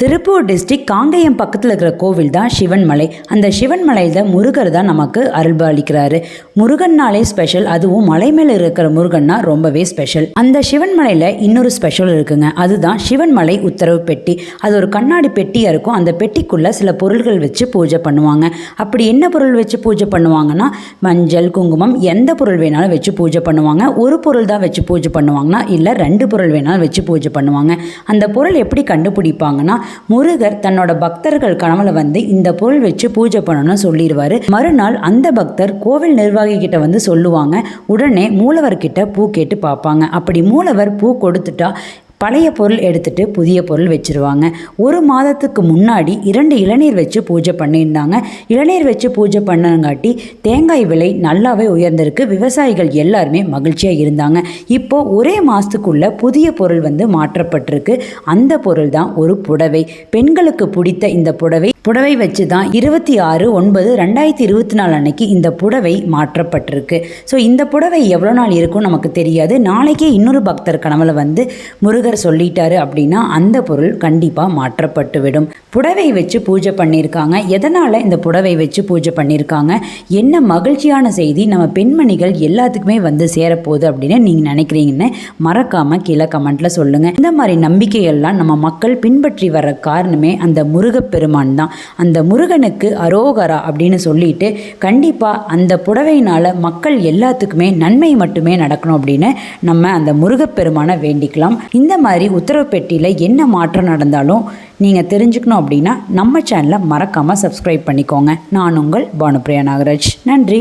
Tiruppur district Kangeyam பக்கத்தில் இருக்கிற கோவில் தான் சிவன்மலை. அந்த சிவன்மலையில் முருகர் தான் நமக்கு அருள்பாலிக்கிறாரு முருகன்னாலே ஸ்பெஷல் அதுவும் மலை மேலே இருக்கிற முருகன்னா ரொம்பவே ஸ்பெஷல் அந்த சிவன்மலையில் இன்னொரு ஸ்பெஷல் இருக்குங்க. அதுதான் சிவன்மலை உத்தரவு பெட்டி. அது ஒரு கண்ணாடி பெட்டியாக இருக்கும். அந்த பெட்டிக்குள்ளே சில பொருள்கள் வச்சு பூஜை பண்ணுவாங்க. அப்படி என்ன பொருள் வச்சு பூஜை பண்ணுவாங்கன்னா மஞ்சள் குங்குமம் எந்த பொருள் வேணாலும் வச்சு பூஜை பண்ணுவாங்க. ஒரு பொருள் தான் வச்சு பூஜை பண்ணுவாங்கன்னா இல்லை ரெண்டு பொருள் வேணாலும் வச்சு பூஜை பண்ணுவாங்க. அந்த பொருள் எப்படி கண்டுபிடிப்பாங்கன்னா முருகர் தன்னோட பக்தர்கள் கனவுல வந்து இந்த பொருள் வச்சு பூஜை பண்ணணும்னு சொல்லிடுவாரு மறுநாள் அந்த பக்தர் கோவில் நிர்வாகி கிட்ட வந்து சொல்லுவாங்க. உடனே மூலவர்கிட்ட பூ கேட்டு பார்ப்பாங்க. அப்படி மூலவர் பூ கொடுத்துட்டா பழைய பொருள் எடுத்துட்டு புதிய பொருள் வச்சுருவாங்க. ஒரு மாதத்துக்கு முன்னாடி இரண்டு இளநீர் வச்சு பூஜை பண்ணியிருந்தாங்க. இளநீர் வச்சு பூஜை பண்ணங்காட்டி தேங்காய் விலை நல்லாவே உயர்ந்திருக்கு. விவசாயிகள் எல்லாருமே மகிழ்ச்சியாக இருந்தாங்க. இப்போ ஒரே மாதத்துக்குள்ள புதிய பொருள் வந்து மாற்றப்பட்டிருக்கு. அந்த பொருள் தான் ஒரு புடவை. பெண்களுக்கு பிடித்த இந்த புடவை புடவை வச்சு தான் இருபத்தி ஆறு ஒன்பது ரெண்டாயிரத்தி இருபத்தி நாலு அன்னைக்கு இந்த புடவை மாற்றப்பட்டிருக்கு. ஸோ இந்த புடவை எவ்வளோ நாள் இருக்கும் நமக்கு தெரியாது. நாளைக்கே இன்னொரு பக்தர் கனவுல வந்து முருகர் சொல்லிட்டாரு அப்படின்னா அந்த பொருள் கண்டிப்பாக மாற்றப்பட்டு விடும் புடவை வச்சு பூஜை பண்ணியிருக்காங்க. எதனால் இந்த புடவை வச்சு பூஜை பண்ணியிருக்காங்க? என்ன மகிழ்ச்சியான செய்தி? நம்ம பெண்மணிகள் எல்லாத்துக்குமே வந்து சேரப்போகுது அப்படின்னு நீங்கள் நினைக்கிறீங்கன்னு மறக்காமல் கீழே கமெண்ட்டில் சொல்லுங்கள் இந்த மாதிரி நம்பிக்கையெல்லாம் நம்ம மக்கள் பின்பற்றி வர காரணமே அந்த முருகப்பெருமான் தான். அந்த முருகனுக்கு அரோகரா அப்படின்னு சொல்லிட்டு கண்டிப்பாக அந்த புடவையினால் மக்கள் எல்லாத்துக்குமே நன்மை மட்டுமே நடக்கணும் அப்படின்னு நம்ம அந்த முருகப்பெருமானை வேண்டிக்கலாம். இந்த மாதிரி உத்தரவு பெட்டியில் என்ன மாற்றம் நடந்தாலும் நீங்கள் தெரிஞ்சுக்கணும் அப்படின்னா நம்ம சேனலை மறக்காமல் சப்ஸ்கிரைப் பண்ணிக்கோங்க. நான் உங்கள் பானுப்ரியா நாகராஜ். நன்றி.